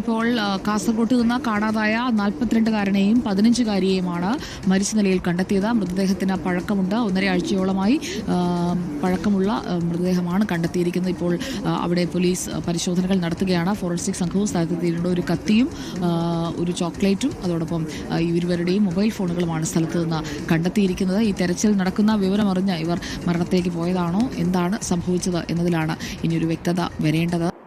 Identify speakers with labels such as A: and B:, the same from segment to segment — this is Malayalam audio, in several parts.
A: ഇപ്പോൾ കാസർഗോട്ട് നിന്ന് കാണാതായ നാൽപ്പത്തിരണ്ടുകാരനെയും പതിനഞ്ചുകാരിയെയുമാണ് മരിച്ച നിലയിൽ കണ്ടെത്തിയത്. മൃതദേഹത്തിന് പഴക്കമുണ്ട്. ഒന്നര ആഴ്ചയോളമായി പഴക്കമുള്ള മൃതദേഹമാണ് കണ്ടെത്തിയിരിക്കുന്നത്. ഇപ്പോൾ അവിടെ പോലീസ് പരിശോധനകൾ നടത്തുകയാണ്. ഫോറൻസിക് സംഘവും സ്ഥലത്തെത്തിയിട്ടുണ്ട്. ഒരു കത്തിയും ഒരു ചോക്ലേറ്റും അതോടൊപ്പം ഇവരുവരുടെയും മൊബൈൽ ഫോണുകളുമാണ് സ്ഥലത്ത് നിന്ന് കണ്ടെത്തിയിരിക്കുന്നത്. ഈ തെരച്ചിൽ നടക്കുന്ന വിവരമറിഞ്ഞ് ഇവർ മരണത്തേക്ക് പോയതാണോ? എന്താണ് സംഭവിച്ചത് എന്നതിലാണ് ഇനിയൊരു വ്യക്തത വരേണ്ടത്.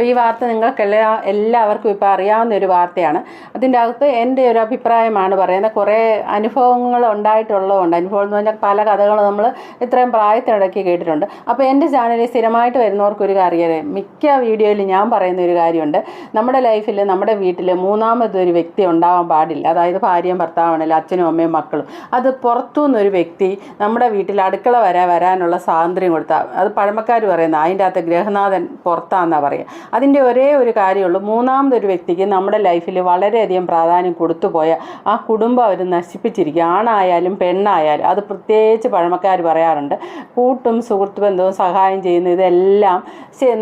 B: അപ്പോൾ ഈ വാർത്ത നിങ്ങൾക്ക് എല്ലാ എല്ലാവർക്കും ഇപ്പോൾ അറിയാവുന്ന ഒരു വാർത്തയാണ്. അതിന്റെ അകത്ത് എന്റെ ഒരു അഭിപ്രായമാണ് പറയുന്നത്. കുറേ അനുഭവങ്ങൾ ഉണ്ടായിട്ടുള്ളതുകൊണ്ട് അനുഭവം എന്ന് പറഞ്ഞാൽ പല കഥകളും നമ്മൾ ഇത്രയും പ്രായത്തിനിടയ്ക്ക് കേട്ടിട്ടുണ്ട്. അപ്പോൾ എന്റെ ചാനലിൽ സ്ഥിരമായിട്ട് വരുന്നവർക്ക് ഒരു കാര്യം മിക്ക വീഡിയോയിൽ ഞാൻ പറയുന്ന ഒരു കാര്യമുണ്ട്. നമ്മുടെ ലൈഫിൽ നമ്മുടെ വീട്ടിൽ മൂന്നാമതൊരു വ്യക്തി ഉണ്ടാവാൻ പാടില്ല. അതായത് ഭാര്യയും ഭർത്താവാണെങ്കിലും അച്ഛനും അമ്മയും മക്കളും. അത് പുറത്തുനിന്നൊരു വ്യക്തി നമ്മുടെ വീട്ടിൽ അടുക്കള വരെ വരാനുള്ള സ്വാതന്ത്ര്യം കൊടുത്താൽ അത് പഴമക്കാർ പറയുന്നത് അതിന്റെ അകത്ത് ഗ്രഹനാഥൻ പുറത്താന്നാണ് പറയുക. അതിന്റെ ഒരേ ഒരു കാര്യമുള്ളൂ. മൂന്നാമതൊരു വ്യക്തിക്ക് നമ്മുടെ ലൈഫിൽ വളരെയധികം പ്രാധാന്യം കൊടുത്തു പോയ ആ കുടുംബം അവർ നശിപ്പിച്ചിരിക്കുക. ആണായാലും പെണ്ണായാലും. അത് പ്രത്യേകിച്ച് പഴമക്കാർ പറയാറുണ്ട്. കൂട്ടും സുഹൃത്ത് ബന്ധവും സഹായം ചെയ്യുന്ന ഇതെല്ലാം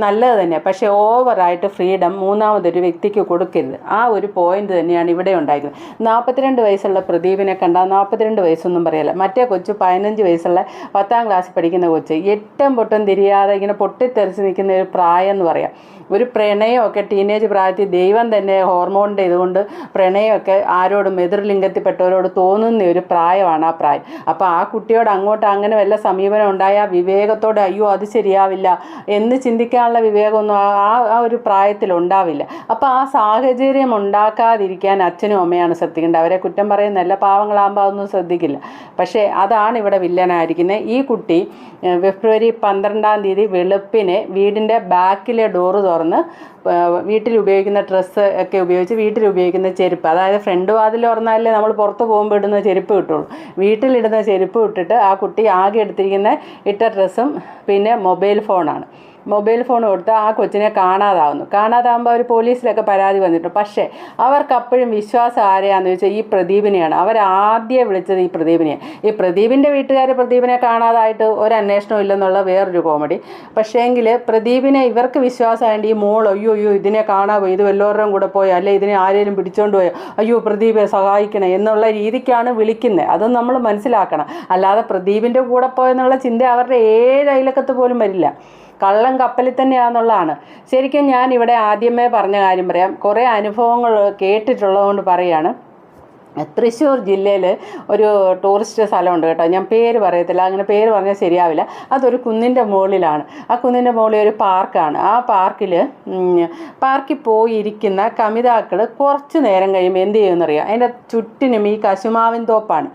B: നല്ലത് തന്നെ പക്ഷേ ഓവറായിട്ട് ഫ്രീഡം മൂന്നാമതൊരു വ്യക്തിക്ക് കൊടുക്കരുത്. ആ ഒരു പോയിന്റ് തന്നെയാണ് ഇവിടെ ഉണ്ടായിരിക്കുന്നത് നാൽപ്പത്തിരണ്ട് വയസ്സുള്ള പ്രദീപിനെ കണ്ടാൽ നാൽപ്പത്തിരണ്ട് വയസ്സൊന്നും പറയല്ല. മറ്റേ കൊച്ചു പതിനഞ്ച് വയസ്സുള്ള പത്താം ക്ലാസ്സിൽ പഠിക്കുന്ന കൊച്ച് എട്ടും പൊട്ടും തിരിയാതെ ഇങ്ങനെ പൊട്ടിത്തെറിച്ച് നിൽക്കുന്ന ഒരു പ്രായം എന്ന് പറയാം. ഒരു പ്രണയമൊക്കെ ടീനേജ് പ്രായത്തിൽ ദൈവം തന്നെ ഹോർമോണിന്റെ ഇതുകൊണ്ട് പ്രണയമൊക്കെ ആരോടും എതിർലിംഗത്തിൽപ്പെട്ടവരോട് തോന്നുന്ന ഒരു പ്രായമാണ് ആ പ്രായം. അപ്പോൾ ആ കുട്ടിയോട് അങ്ങോട്ട് അങ്ങനെ വല്ല സമീപനം ഉണ്ടായ വിവേകത്തോടെ അയ്യോ അത് ശരിയാവില്ല എന്ന് ചിന്തിക്കാനുള്ള വിവേകമൊന്നും ആ ആ- ഒരു പ്രായത്തിൽ ഉണ്ടാവില്ല. അപ്പോൾ ആ സാഹചര്യം ഉണ്ടാക്കാതിരിക്കാൻ അച്ഛനും അമ്മയാണ് ശ്രദ്ധിക്കേണ്ടത്. അവരെ കുറ്റം പറയുന്നല്ല പാവങ്ങളാകുമ്പോൾ അതൊന്നും ശ്രദ്ധിക്കില്ല. പക്ഷേ അതാണ് ഇവിടെ വില്ലനായിരിക്കുന്നത്. ഈ കുട്ടി ഫെബ്രുവരി പന്ത്രണ്ടാം തീയതി വെളുപ്പിന് വീടിന്റെ ബാക്കിലെ ഡോറ് തുറന്ന്. ഏഹ്, വീട്ടിൽ ഉപയോഗിക്കുന്ന ഡ്രസ്സ് ഒക്കെ ഉപയോഗിച്ച് വീട്ടിൽ ഉപയോഗിക്കുന്ന ചെരുപ്പ്. അതായത് ഫ്രണ്ട് വാതിൽ തുറന്നാലേ നമ്മൾ പുറത്ത് പോകുമ്പോൾ ഇടുന്ന ചെരുപ്പ് കിട്ടുള്ളൂ. വീട്ടിലിടുന്ന ചെരുപ്പ് ഇട്ടിട്ട് ആ കുട്ടി ആകെ എടുത്തിരിക്കുന്ന ഇട്ട ഡ്രസ്സും പിന്നെ മൊബൈൽ ഫോണാണ്. മൊബൈൽ ഫോൺ കൊടുത്ത് ആ കൊച്ചിനെ കാണാതാവുന്നു. കാണാതാവുമ്പോൾ അവർ പോലീസിലൊക്കെ പരാതി വന്നിട്ടു പക്ഷേ അവർക്ക് അപ്പോഴും വിശ്വാസം ആരെയാണെന്ന് ചോദിച്ചാൽ ഈ പ്രദീപിനെയാണ്. അവർ ആദ്യം വിളിച്ചത് ഈ പ്രദീപിനെയാണ് ഈ പ്രദീപിന്റെ വീട്ടുകാർ പ്രദീപിനെ കാണാതായിട്ട് ഒരു അന്വേഷണവും ഇല്ലെന്നുള്ള വേറൊരു കോമഡി. പക്ഷേങ്കിൽ പ്രദീപിനെ ഇവർക്ക് വിശ്വാസമായിട്ട് ഈ മോൾ അയ്യോ അയ്യോ ഇതിനെ കാണാൻ പോയി. ഇത് വല്ലവരുടെയും കൂടെ പോയോ? അല്ലെ ഇതിനെ ആരെങ്കിലും പിടിച്ചോണ്ട് പോയോ? അയ്യോ പ്രദീപെ സഹായിക്കണേ എന്നുള്ള രീതിക്കാണ് വിളിക്കുന്നത് അത് നമ്മൾ മനസ്സിലാക്കണം. അല്ലാതെ പ്രദീപിന്റെ കൂടെ പോയെന്നുള്ള ചിന്ത അവരുടെ ഏഴ് അയലക്കത്ത് പോലും വരില്ല. കള്ളം കപ്പലിൽ തന്നെയാണെന്നുള്ളതാണ്. ശരിക്കും ഞാൻ ഇവിടെ ആദ്യമേ പറഞ്ഞ കാര്യം പറയാം. കുറേ അനുഭവങ്ങൾ കേട്ടിട്ടുള്ളതുകൊണ്ട് പറയാണ് തൃശ്ശൂർ ജില്ലയിൽ ഒരു ടൂറിസ്റ്റ് സ്ഥലമുണ്ട് കേട്ടോ. ഞാൻ പേര് പറയത്തില്ല. അങ്ങനെ പേര് പറഞ്ഞാൽ ശരിയാവില്ല. അതൊരു കുന്നിന്റെ മുകളിലാണ്. ആ കുന്നിന്റെ മുകളിൽ ഒരു പാർക്കാണ്. ആ പാർക്കിൽ പാർക്കിൽ പോയിരിക്കുന്ന കമിതാക്കൾ കുറച്ച് നേരം കഴിയുമ്പോൾ എന്ത് ചെയ്യുമെന്നറിയാം? അതിന്റെ ചുറ്റിനും ഈ കശുമാവിൻ തോപ്പാണ്.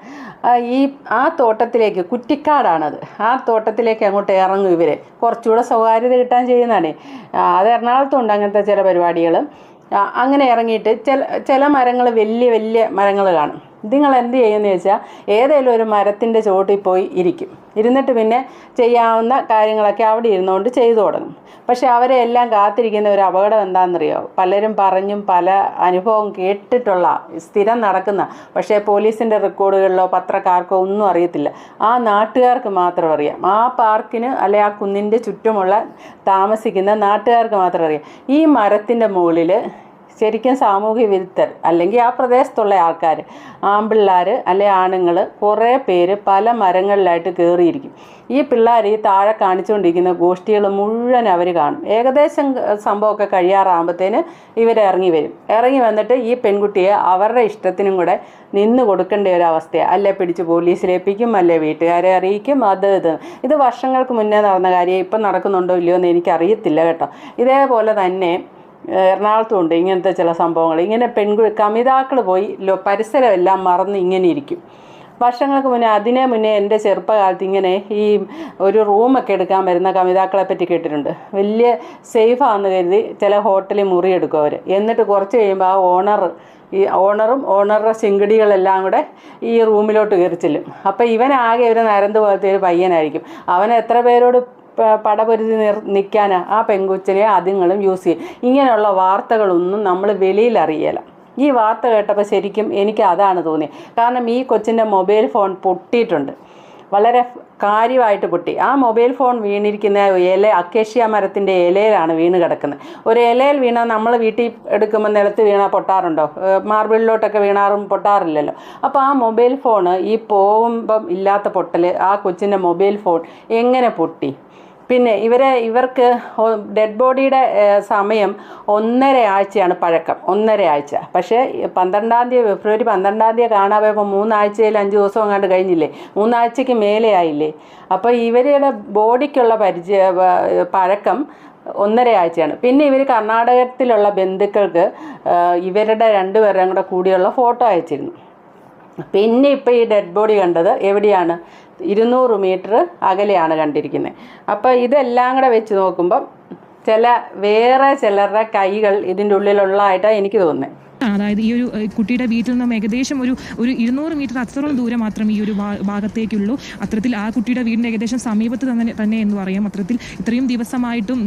B: ഈ ആ തോട്ടത്തിലേക്ക് കുറ്റിക്കാടാണത്. ആ തോട്ടത്തിലേക്ക് അങ്ങോട്ട് ഇറങ്ങും ഇവർ കുറച്ചുകൂടെ സ്വകാര്യത കിട്ടാൻ ചെയ്യുന്നതാണ്. അത് എറണാകുളത്തുണ്ട് അങ്ങനത്തെ ചില പരിപാടികൾ അങ്ങനെ ഇറങ്ങിയിട്ട് ചില ചില മരങ്ങൾ വലിയ വലിയ മരങ്ങൾ കാണും. നിങ്ങൾ എന്ത് ചെയ്യുമെന്ന് വെച്ചാൽ ഏതെങ്കിലും ഒരു മരത്തിന്റെ ചോട്ടിൽ പോയി ഇരിക്കും. ഇരുന്നിട്ട് പിന്നെ ചെയ്യാവുന്ന കാര്യങ്ങളൊക്കെ അവിടെ ഇരുന്നുകൊണ്ട് ചെയ്തു തുടങ്ങും. പക്ഷേ അവരെ എല്ലാം കാത്തിരിക്കുന്ന ഒരു അപകടം എന്താണെന്നറിയോ? പലരും പറഞ്ഞും പല അനുഭവം കേട്ടിട്ടുള്ള സ്ഥിരം നടക്കുന്ന പക്ഷേ പോലീസിന്റെ റെക്കോർഡുകളിലോ പത്രക്കാർക്കോ ഒന്നും അറിയത്തില്ല. ആ നാട്ടുകാർക്ക് മാത്രം അറിയാം. ആ പാർക്കിന് അല്ലെ ആ കുന്നിന്റെ ചുറ്റുമുള്ള താമസിക്കുന്ന നാട്ടുകാർക്ക് മാത്രം അറിയാം. ഈ മരത്തിന്റെ മുകളിൽ ശരിക്കും സാമൂഹ്യ വിരുദ്ധർ അല്ലെങ്കിൽ ആ പ്രദേശത്തുള്ള ആൾക്കാർ ആൺപിള്ളേർ അല്ലെ ആണുങ്ങൾ കുറേ പേര് പല മരങ്ങളിലായിട്ട് കയറിയിരിക്കും ഈ പിള്ളേർ ഈ താഴെ കാണിച്ചുകൊണ്ടിരിക്കുന്ന ഗോഷ്ഠികൾ മുഴുവൻ അവർ കാണും. ഏകദേശം സംഭവമൊക്കെ കഴിയാറാകുമ്പോഴത്തേന് ഇവർ ഇറങ്ങി വരും. ഇറങ്ങി വന്നിട്ട് ഈ പെൺകുട്ടിയെ അവരുടെ ഇഷ്ടത്തിനും കൂടെ നിന്ന് കൊടുക്കേണ്ട ഒരു അവസ്ഥയാണ് അല്ലെ പിടിച്ച് പോലീസിലേപ്പിക്കും അല്ലെ വീട്ടുകാരെ അറിയിക്കും അത് ഇത്. ഇത് വർഷങ്ങൾക്ക് മുന്നേ നടന്ന കാര്യം ഇപ്പം നടക്കുന്നുണ്ടോ ഇല്ലയോ എന്ന് എനിക്കറിയത്തില്ല കേട്ടോ. ഇതേപോലെ തന്നെ എറണാകുളത്തും ഉണ്ട് ഇങ്ങനത്തെ ചില സംഭവങ്ങൾ. ഇങ്ങനെ പെൺകു കമിതാക്കൾ പോയി പരിസരമെല്ലാം മറന്ന് ഇങ്ങനെ ഇരിക്കും. വർഷങ്ങൾക്ക് മുന്നേ അതിനെ മുന്നേ എന്റെ ചെറുപ്പകാലത്ത് ഇങ്ങനെ ഈ ഒരു റൂമൊക്കെ എടുക്കാൻ വരുന്ന കമിതാക്കളെ പറ്റി കേട്ടിട്ടുണ്ട്. വലിയ സേഫാണെന്ന് കരുതി ചില ഹോട്ടലിൽ മുറിയെടുക്കും അവർ എന്നിട്ട് കുറച്ച് കഴിയുമ്പോൾ ആ ഓണർ ഈ ഓണറും ഓണറുടെ ചെങ്കടികളെല്ലാം കൂടെ ഈ റൂമിലോട്ട് കയറി ചെല്ലും. അപ്പോൾ ഇവനാകെ ഒരു നരന്ത് പോലത്തെ ഒരു പയ്യനായിരിക്കും. അവൻ എത്ര പേരോട് പടപൊരുതി നിർ നിൽക്കാൻ ആ പെങ്കുച്ചിനെ അതുങ്ങളും യൂസ് ചെയ്യും. ഇങ്ങനെയുള്ള വാർത്തകളൊന്നും നമ്മൾ വെളിയിൽ അറിയില്ല ഈ വാർത്ത കേട്ടപ്പോൾ ശരിക്കും എനിക്ക് അതാണ് തോന്നിയത് കാരണം ഈ കൊച്ചിന്റെ മൊബൈൽ ഫോൺ പൊട്ടിയിട്ടുണ്ട്. വളരെ കാര്യമായിട്ട് പൊട്ടി. ആ മൊബൈൽ ഫോൺ വീണിരിക്കുന്ന ഇല അക്കേഷ്യ മരത്തിന്റെ ഇലയിലാണ് വീണ് കിടക്കുന്നത്. ഒരു ഇലയിൽ വീണാൽ നമ്മൾ വീട്ടിൽ എടുക്കുമ്പോൾ നിലത്ത് വീണാൽ പൊട്ടാറുണ്ടോ? മാർബിളിലോട്ടൊക്കെ വീണാറും പൊട്ടാറില്ലല്ലോ. അപ്പോൾ ആ മൊബൈൽ ഫോൺ ഈ പോകുമ്പം ഇല്ലാത്ത പൊട്ടൽ ആ കൊച്ചിന്റെ മൊബൈൽ ഫോൺ എങ്ങനെ പൊട്ടി? പിന്നെ ഇവരെ ഇവർക്ക് ഡെഡ് ബോഡിയുടെ സമയം ഒന്നര ആഴ്ചയാണ് പഴക്കം. ഒന്നര ആഴ്ച പക്ഷേ പന്ത്രണ്ടാം തീയതി ഫെബ്രുവരി പന്ത്രണ്ടാം തീയതി കാണാൻ പോയപ്പോൾ മൂന്നാഴ്ചയിൽ അഞ്ച് ദിവസം അങ്ങാണ്ട് കഴിഞ്ഞില്ലേ? മൂന്നാഴ്ചയ്ക്ക് മേലെ ആയില്ലേ? അപ്പോൾ ഇവരുടെ ബോഡിക്കുള്ള പരിചയ പഴക്കം ഒന്നര ആഴ്ചയാണ് പിന്നെ ഇവർ കർണാടകത്തിലുള്ള ബന്ധുക്കൾക്ക് ഇവരുടെ രണ്ടുപേരുടെയും കൂടെ കൂടിയുള്ള ഫോട്ടോ അയച്ചിരുന്നു. പിന്നെ ഇപ്പോൾ ഈ ഡെഡ് ബോഡി കണ്ടത് എവിടെയാണ്? ഇരുന്നൂറ് മീറ്റർ അകലെയാണ് കണ്ടിരിക്കുന്നത്. അപ്പോൾ ഇതെല്ലാം കൂടെ വെച്ച് നോക്കുമ്പം ചില വേറെ ചിലരുടെ കൈകൾ ഇതിന്റെ ഉള്ളിലുള്ളതായിട്ടാണ് എനിക്ക് തോന്നുന്നത്
C: അതായത് ഈ ഒരു കുട്ടിയുടെ വീട്ടിൽ നിന്നും ഏകദേശം ഒരു ഒരു ഇരുന്നൂറ് മീറ്റർ അത്രത്തോളം ദൂരം മാത്രം ഈ ഒരു ഭാഗത്തേക്കുള്ളൂ. അത്തരത്തിൽ ആ കുട്ടിയുടെ വീടിന്റെ ഏകദേശം സമീപത്ത് തന്നെ തന്നെ എന്ന് പറയാം. അത്തരത്തിൽ ഇത്രയും ദിവസമായിട്ടും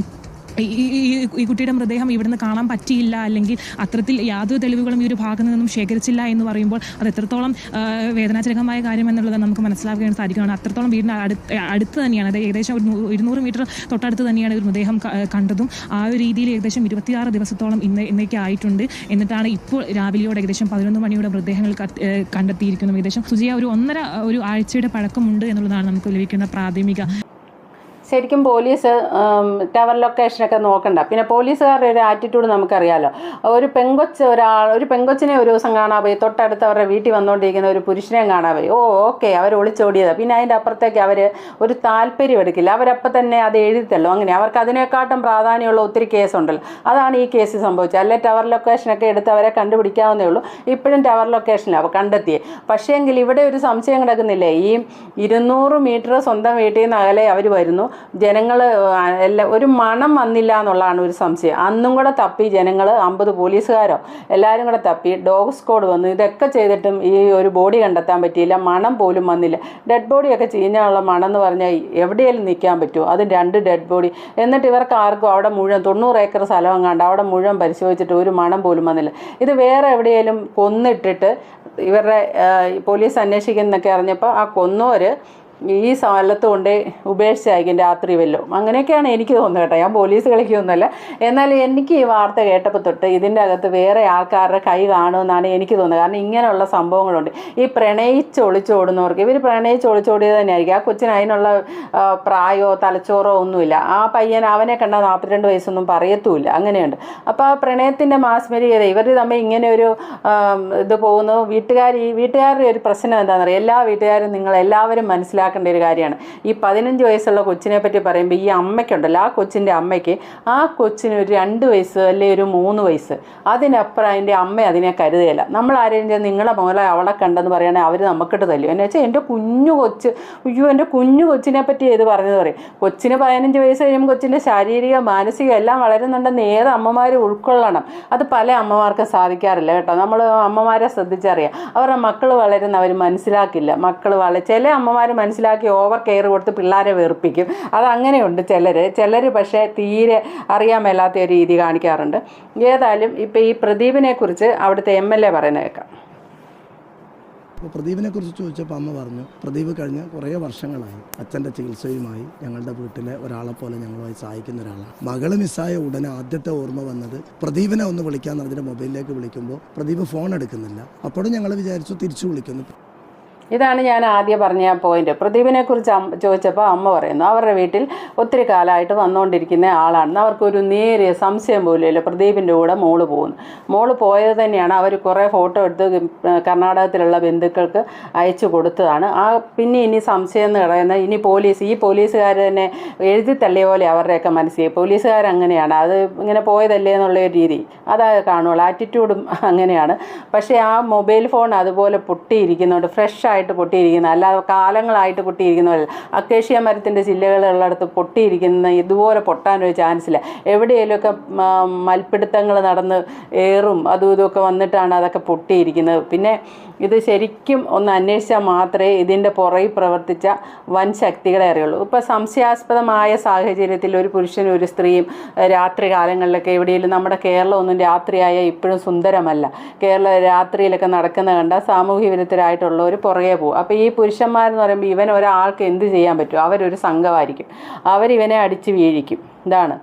C: ഈ- കുട്ടിയുടെ മൃതദേഹം ഇവിടുന്ന് കാണാൻ പറ്റിയില്ല അല്ലെങ്കിൽ അത്തരത്തിൽ യാതൊരു തെളിവുകളും ഈ ഒരു ഭാഗത്തു നിന്നും ശേഖരിച്ചില്ല എന്ന് പറയുമ്പോൾ അത് എത്രത്തോളം വേദനാജനകമായ കാര്യം എന്നുള്ളത് നമുക്ക് മനസ്സിലാക്കാൻ സാധിക്കുകയാണ് അത്രത്തോളം വീടിന് അടുത്ത് തന്നെയാണ് അതായത് ഏകദേശം ഒരു ഇരുന്നൂറ് മീറ്റർ തൊട്ടടുത്ത് തന്നെയാണ് ഒരു മൃതദേഹം കണ്ടതും. ആ ഒരു രീതിയിൽ ഏകദേശം ഇരുപത്തിയാറ് ദിവസത്തോളം ഇന്ന് ഇന്നേക്ക് ആയിട്ടുണ്ട്. എന്നിട്ടാണ് ഇപ്പോൾ രാവിലെയോടെ ഏകദേശം പതിനൊന്ന് മണിയുടെ മൃതദേഹങ്ങൾ കണ്ടെത്തിയിരിക്കുന്നത്. ഏകദേശം സുജിയ ഒരു ഒന്നര ഒരു ആഴ്ചയുടെ പഴക്കമുണ്ട് എന്നുള്ളതാണ് നമുക്ക് ലഭിക്കുന്ന പ്രാഥമിക
B: ശരിക്കും പോലീസ് ടവർ ലൊക്കേഷനൊക്കെ നോക്കണ്ട. പിന്നെ പോലീസുകാരുടെ ഒരു ആറ്റിറ്റ്യൂഡ് നമുക്കറിയാലോ. ഒരു പെങ്കൊച്ച് ഒരാൾ ഒരു പെങ്കൊച്ചിനെ ഒരു ദിവസം കാണാൻ പോയി. തൊട്ടടുത്ത് അവരുടെ വീട്ടിൽ വന്നുകൊണ്ടിരിക്കുന്ന ഒരു പുരുഷനെയും കാണാൻ പോയി. ഓ ഓക്കെ അവർ ഒളിച്ചോടിയതാണ് പിന്നെ അതിന്റെ അപ്പുറത്തേക്ക് അവർ ഒരു താല്പര്യം എടുക്കില്ല. അവരപ്പം തന്നെ അത് എഴുതിത്തല്ലോ. അങ്ങനെ അവർക്ക് അതിനെക്കാട്ടും പ്രാധാന്യമുള്ള ഒത്തിരി കേസുണ്ടല്ലോ. അതാണ് ഈ കേസ് സംഭവിച്ചത്. അല്ലെ ടവർ ലൊക്കേഷനൊക്കെ എടുത്ത് അവരെ കണ്ടുപിടിക്കാവുന്നേ ഉള്ളൂ. ഇപ്പോഴും ടവർ ലൊക്കേഷനിലാണ് കണ്ടെത്തിയത് പക്ഷേങ്കിൽ ഇവിടെ ഒരു സംശയം കിടക്കുന്നില്ലേ? ഈ ഇരുന്നൂറ് മീറ്റർ സ്വന്തം വീട്ടിൽ നിന്ന് അകലെ അവർ വരുന്നു. ജനങ്ങൾ എല്ലാം ഒരു മണം വന്നില്ല എന്നുള്ളതാണ് ഒരു സംശയം. അന്നും കൂടെ തപ്പി ജനങ്ങൾ അമ്പത് പോലീസുകാരോ എല്ലാവരും കൂടെ തപ്പി ഡോഗ് സ്ക്വാഡ് വന്നു. ഇതൊക്കെ ചെയ്തിട്ടും ഈ ഒരു ബോഡി കണ്ടെത്താൻ പറ്റിയില്ല. മണം പോലും വന്നില്ല. ഡെഡ് ബോഡിയൊക്കെ ചീഞ്ഞാനുള്ള മണം എന്ന് പറഞ്ഞാൽ എവിടെയെങ്കിലും നിൽക്കാൻ പറ്റുമോ? അത് രണ്ട് ഡെഡ് ബോഡി. എന്നിട്ട് ഇവർക്ക് ആർക്കും അവിടെ മുഴുവൻ തൊണ്ണൂറ് ഏക്കർ സ്ഥലം എങ്ങാണ്ട് അവിടെ മുഴുവൻ പരിശോധിച്ചിട്ട് ഒരു മണം പോലും വന്നില്ല. ഇത് വേറെ എവിടെയെങ്കിലും കൊന്നിട്ടിട്ട് ഇവരുടെ പോലീസ് അന്വേഷിക്കുന്നൊക്കെ അറിഞ്ഞപ്പോൾ ആ കൊന്നോര് ഈ സ്ഥലത്ത് കൊണ്ട് ഉപേക്ഷിച്ചായിരിക്കും രാത്രി വല്ലതും അങ്ങനെയൊക്കെയാണ് എനിക്ക് തോന്നുന്നത് കേട്ടോ. ഞാൻ പോലീസ് കളിക്കൊന്നുമല്ല. എന്നാൽ എനിക്ക് ഈ വാർത്ത കേട്ടപ്പോൾ തൊട്ട് ഇതിന്റെ അകത്ത് വേറെ ആൾക്കാരുടെ കൈ കാണുമെന്നാണ് എനിക്ക് തോന്നുന്നത്. കാരണം ഇങ്ങനെയുള്ള സംഭവങ്ങളുണ്ട്. ഈ പ്രണയിച്ച് ഒളിച്ചോടുന്നവർക്ക് ഇവർ പ്രണയിച്ച് ഒളിച്ചോടിയത് തന്നെയായിരിക്കും. ആ കൊച്ചിന് അതിനുള്ള പ്രായോ പ്രായമോ തലച്ചോറോ ഒന്നുമില്ല. ആ പയ്യൻ അവനെ കണ്ട നാൽപ്പത്തിരണ്ട് വയസ്സൊന്നും പറയത്തുമില്ല. അങ്ങനെയുണ്ട്. അപ്പോൾ ആ പ്രണയത്തിന്റെ മാസ്മരികത ഇവർ തമ്മിൽ ഇങ്ങനെ ഒരു ഇത് പോകുന്നു. വീട്ടുകാർ ഈ വീട്ടുകാരുടെ ഒരു പ്രശ്നം എന്താണെന്ന് അറിയാം എല്ലാ വീട്ടുകാരും നിങ്ങൾ എല്ലാവരും മനസ്സിലാക്കേണ്ട ഒരു കാര്യമാണ്. ഈ പതിനഞ്ച് വയസ്സുള്ള കൊച്ചിനെ പറ്റി പറയുമ്പോൾ ഈ അമ്മയ്ക്കുണ്ടല്ലോ ആ കൊച്ചിന്റെ അമ്മയ്ക്ക് ആ കൊച്ചിന് ഒരു രണ്ട് വയസ്സ് അല്ലെങ്കിൽ ഒരു മൂന്ന് വയസ്സ്. അതിനപ്പുറം അതിന്റെ അമ്മ അതിനെ കരുതുകയില്ല. നമ്മൾ ആരെയും നിങ്ങളെ മോളെ അവളെ കണ്ടെന്ന് പറയുകയാണെങ്കിൽ അവർ നമുക്കിട്ട് തല്ലും. എന്നു വെച്ചാൽ എന്റെ കുഞ്ഞു കൊച്ച് അയ്യോ എന്റെ കുഞ്ഞു കൊച്ചിനെ പറ്റി ഏത് പറഞ്ഞത് പറയും? കൊച്ചിന് പതിനഞ്ച് വയസ്സ് കഴിയുമ്പോൾ കൊച്ചിന്റെ ശാരീരിക മാനസിക എല്ലാം വളരുന്നുണ്ടെന്ന് ഏത് അമ്മമാർ ഉൾക്കൊള്ളണം. അത് പല അമ്മമാർക്ക് സാധിക്കാറില്ല കേട്ടോ. നമ്മൾ അമ്മമാരെ ശ്രദ്ധിച്ചറിയാം. അവരുടെ മക്കൾ വളരുന്ന അവർ മനസ്സിലാക്കില്ല. മക്കൾ വള ചില അമ്മമാർ മനസ്സിലാക്കി ഓവർ കെയർ കൊടുത്ത് പിള്ളേരെ വെറുപ്പിക്കും. അത് അങ്ങനെയുണ്ട് ചിലർ ചിലർ പക്ഷേ തീരെ അറിയാൻ മേലാത്ത രീതി കാണിക്കാറുണ്ട്. ഏതായാലും ഇപ്പോൾ ഈ പ്രദീപിനെക്കുറിച്ച് അവിടുത്തെ എം എൽ എ പറയുന്നത് കേൾക്കാം.
D: അപ്പോൾ പ്രദീപിനെ കുറിച്ച് ചോദിച്ചപ്പോൾ അമ്മ പറഞ്ഞു പ്രദീപ് കഴിഞ്ഞ കുറേ വർഷങ്ങളായി അച്ഛന്റെ ചികിത്സയുമായി ഞങ്ങളുടെ വീട്ടിലെ ഒരാളെ പോലെ ഞങ്ങളുമായി സഹായിക്കുന്ന ഒരാളാണ്. മകൾ മിസ്സായ ഉടനെ ആദ്യത്തെ ഓർമ്മ വന്നത് പ്രദീപിനെ ഒന്ന് വിളിക്കാൻ പറഞ്ഞിട്ട് മൊബൈലിലേക്ക് വിളിക്കുമ്പോൾ പ്രദീപ് ഫോൺ എടുക്കുന്നില്ല. അപ്പോഴും ഞങ്ങൾ വിചാരിച്ചു തിരിച്ചു വിളിക്കുന്നു.
B: ഇതാണ് ഞാൻ ആദ്യം പറഞ്ഞ പോയിന്റ് പ്രദീപിനെ കുറിച്ച് ചോദിച്ചപ്പോൾ അമ്മ പറയുന്നു അവരുടെ വീട്ടിൽ ഒത്തിരി കാലമായിട്ട് വന്നുകൊണ്ടിരിക്കുന്ന ആളാണെന്ന് അവർക്കൊരു നേരിയ സംശയം പോലും ഇല്ല പ്രദീപിന്റെ കൂടെ മോൾ പോകുന്നു. മോൾ പോയത് തന്നെയാണ് അവർ കുറേ ഫോട്ടോ എടുത്ത് കർണാടകത്തിലുള്ള ബന്ധുക്കൾക്ക് അയച്ചു കൊടുത്തതാണ്. ആ പിന്നെ ഇനി സംശയം എന്ന് പറയുന്നത് ഇനി പോലീസ് ഈ പോലീസുകാർ തന്നെ എഴുതി തള്ളിയ പോലെ അവരുടെയൊക്കെ മനസ്സിൽ പോലീസുകാർ അങ്ങനെയാണ്. അത് ഇങ്ങനെ പോയതല്ലേ എന്നുള്ള ഒരു രീതി. അതാ കാണുള്ളൂ. ആറ്റിറ്റ്യൂഡും അങ്ങനെയാണ്. പക്ഷേ ആ മൊബൈൽ ഫോൺ അതുപോലെ പൊട്ടിയിരിക്കുന്നുണ്ട്. ഫ്രഷ് ആയിട്ട് പൊട്ടിയിരിക്കുന്ന അല്ലാതെ കാലങ്ങളായിട്ട് പൊട്ടിയിരിക്കുന്നതല്ല അക്കേഷ്യ മരത്തിന്റെ ചില്ലകളുള്ളിടത്ത് പൊട്ടിയിരിക്കുന്ന ഇതുപോലെ പൊട്ടാനൊരു ഇല്ല. എവിടെയെങ്കിലുമൊക്കെ മൽപ്പിടുത്തങ്ങൾ നടന്ന് ഏറും അതും ഇതുമൊക്കെ വന്നിട്ടാണ് അതൊക്കെ പൊട്ടിയിരിക്കുന്നത്. പിന്നെ ഇത് ശരിക്കും ഒന്ന് അന്വേഷിച്ചാൽ മാത്രമേ ഇതിന്റെ പുറകിൽ പ്രവർത്തിച്ച വൻ ശക്തികളെ അറിയുള്ളൂ. ഇപ്പോൾ സംശയാസ്പദമായ സാഹചര്യത്തിൽ ഒരു പുരുഷനും ഒരു സ്ത്രീയും രാത്രി കാലങ്ങളിലൊക്കെ എവിടെയെങ്കിലും നമ്മുടെ കേരളം ഒന്നും രാത്രിയായ ഇപ്പോഴും സുന്ദരമല്ല. കേരള രാത്രിയിലൊക്കെ നടക്കുന്ന കണ്ട സാമൂഹ്യ വിരുദ്ധരായിട്ടുള്ളവർ പുറകെ പുറകെ പോകും. അപ്പോൾ ഈ പുരുഷന്മാരെന്ന് പറയുമ്പോൾ ഇവൻ ഒരാൾക്ക് എന്ത് ചെയ്യാൻ പറ്റും? അവരൊരു സംഘമായിരിക്കും. അവരിവനെ അടിച്ച് വീഴിക്കും. ഇതാണ്.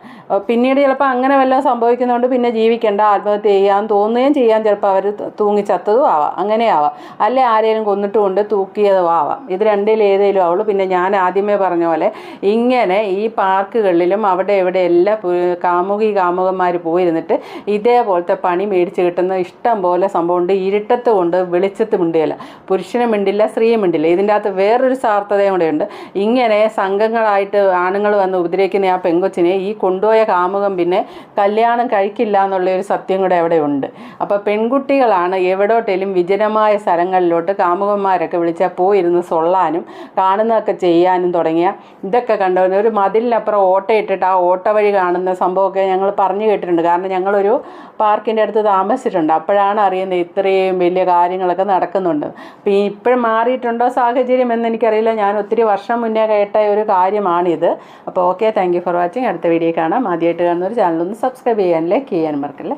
B: പിന്നീട് ചിലപ്പോൾ അങ്ങനെ വല്ലതും സംഭവിക്കുന്നതുകൊണ്ട് പിന്നെ ജീവിക്കേണ്ട ആത്മഹത്യ ചെയ്യാൻ തോന്നുകയും ചെയ്യാൻ ചിലപ്പോൾ അവർ തൂങ്ങിച്ചത്തതും ആവാം. അങ്ങനെ ആവാം. അല്ലെ ആരെങ്കിലും കൊന്നിട്ട് കൊണ്ട് തൂക്കിയതും ആവാം. ഇത് രണ്ടിൽ ഏതെങ്കിലും ആവുള്ളൂ പിന്നെ ഞാൻ ആദ്യമേ പറഞ്ഞ പോലെ ഇങ്ങനെ ഈ പാർക്കുകളിലും അവിടെ ഇവിടെ എല്ലാം കാമുകി കാമുകന്മാർ പോയിരുന്നിട്ട് ഇതേപോലത്തെ പണി മേടിച്ച് കിട്ടുന്ന ഇഷ്ടം പോലെ സംഭവമുണ്ട്. ഇരുട്ടത്ത് കൊണ്ട് വെളിച്ചത്ത് മിണ്ടിയല്ല. പുരുഷനും മിണ്ടില്ല സ്ത്രീയും മിണ്ടില്ല. ഇതിന്റെ അകത്ത് വേറൊരു സാർത്ഥതയും കൂടെ ഉണ്ട് ഇങ്ങനെ സംഘങ്ങളായിട്ട് ആണുങ്ങൾ വന്ന് ഉപദ്രവിക്കുന്ന ആ പെങ്കൊച്ചിനെ ഈ കൊണ്ടുപോയ കാമുകം പിന്നെ കല്യാണം കഴിക്കില്ല എന്നുള്ള ഒരു സത്യം കൂടെ അവിടെ ഉണ്ട്. അപ്പോൾ പെൺകുട്ടികളാണ് എവിടോട്ടേലും വിജനമായ സ്ഥലങ്ങളിലോട്ട് കാമുകന്മാരൊക്കെ വിളിച്ചാൽ പോയിരുന്ന് സൊള്ളാനും കാണുന്നതൊക്കെ ചെയ്യാനും തുടങ്ങിയ ഇതൊക്കെ കണ്ടുവരുന്ന ഒരു മതിലിനപ്പുറം ഓട്ടയിട്ടിട്ട് ആ ഓട്ട വഴി കാണുന്ന സംഭവമൊക്കെ ഞങ്ങൾ പറഞ്ഞു കേട്ടിട്ടുണ്ട്. കാരണം ഞങ്ങളൊരു പാർക്കിന്റെ അടുത്ത് താമസിച്ചിട്ടുണ്ട്. അപ്പോഴാണ് അറിയുന്നത് ഇത്രയും വലിയ കാര്യങ്ങളൊക്കെ നടക്കുന്നുണ്ട്. അപ്പോൾ ഇപ്പോഴും മാറിയിട്ടുണ്ടോ സാഹചര്യം എന്ന് എനിക്കറിയില്ല. ഞാൻ ഒത്തിരി വർഷം മുന്നേ കേട്ട ഒരു കാര്യമാണിത്. അപ്പോൾ ഓക്കെ താങ്ക് ഫോർ വാച്ചിങ്. അടുത്ത വീഡിയോ കാണാം. ആദ്യമായിട്ട് കാണുന്ന ഒരു ചാനൽ ഒന്ന് സബ്സ്ക്രൈബ് ചെയ്യാൻ ലൈക്ക് ചെയ്യാൻ മറക്കല്ലേ